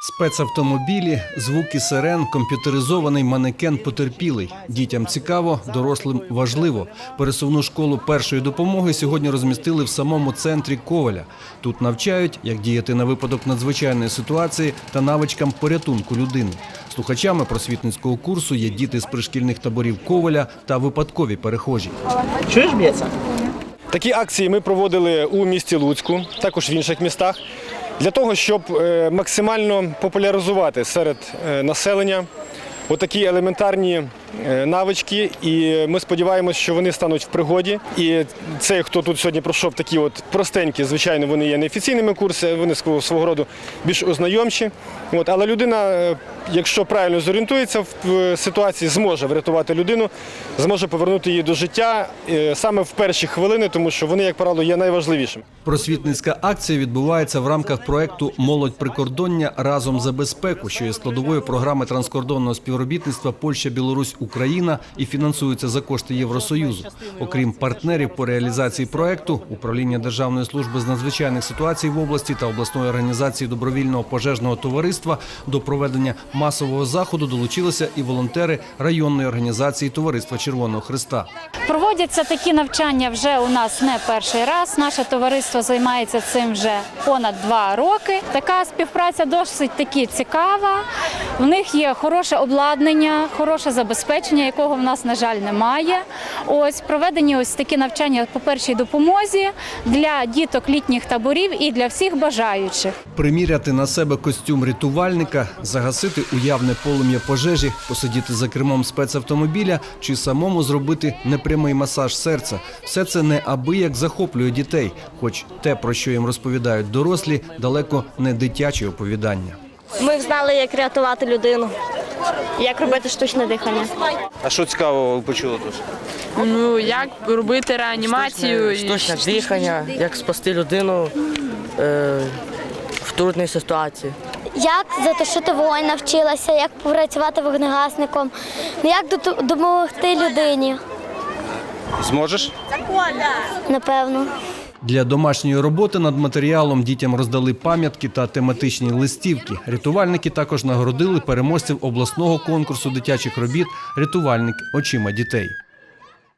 Спецавтомобілі, звуки сирен, комп'ютеризований манекен потерпілий. Дітям цікаво, дорослим важливо. Пересувну школу першої допомоги сьогодні розмістили в самому центрі Коваля. Тут навчають, як діяти на випадок надзвичайної ситуації та навичкам порятунку людини. Слухачами просвітницького курсу є діти з пришкільних таборів Коваля та випадкові перехожі. Чуєш б'ється? Такі акції ми проводили у місті Луцьку, також в інших містах, для того, щоб е, максимально популяризувати серед е, населення отакі елементарні навички. І ми сподіваємося, що вони стануть в пригоді. І цей, хто тут сьогодні пройшов такі от простенькі, звичайно, вони є неофіційними курси, вони свого, роду більш ознайомчі. От, але людина, е, якщо правильно зорієнтується в ситуації, зможе врятувати людину, зможе повернути її до життя е, саме в перші хвилини, тому що вони, як правило, є найважливішими. Просвітницька акція відбувається в рамках проекту Молодь прикордоння разом за безпеку, що є складовою програми транскордонного співробітництва Польща, Білорусь, Україна і фінансується за кошти Євросоюзу. Окрім партнерів по реалізації проекту, управління Державної служби з надзвичайних ситуацій в області та обласної організації добровільного пожежного товариства до проведення масового заходу долучилися і волонтери районної організації Товариства Червоного Христа. Проводяться такі навчання вже у нас не перший раз. Наше товариство займається цим вже понад два роки. Така співпраця досить таки цікава. В них є хороше обладнання, хороше забезпечення, якого в нас, на жаль, немає. Ось проведені ось такі навчання по першій допомозі для діток літніх таборів і для всіх бажаючих. Приміряти на себе костюм рятувальника, загасити уявне полум'я пожежі, посидіти за кермом спецавтомобіля чи самому зробити непрямий масаж серця. Все це неабияк захоплює дітей, хоч те, про що їм розповідають дорослі, далеко не дитячі оповідання. Ми знали, як рятувати людину, як робити штучне дихання. А що цікавого ви почули тут? Ну, як робити реанімацію. і Штучне дихання, як спасти людину е, в трудній ситуації. Як затушити вогонь навчилася, як працювати вогнегасником, ну, як допомогти людині, Зможеш? напевно. Для домашньої роботи над матеріалом дітям роздали пам'ятки та тематичні листівки. Рятувальники також нагородили переможців обласного конкурсу дитячих робіт Рятувальник очима дітей.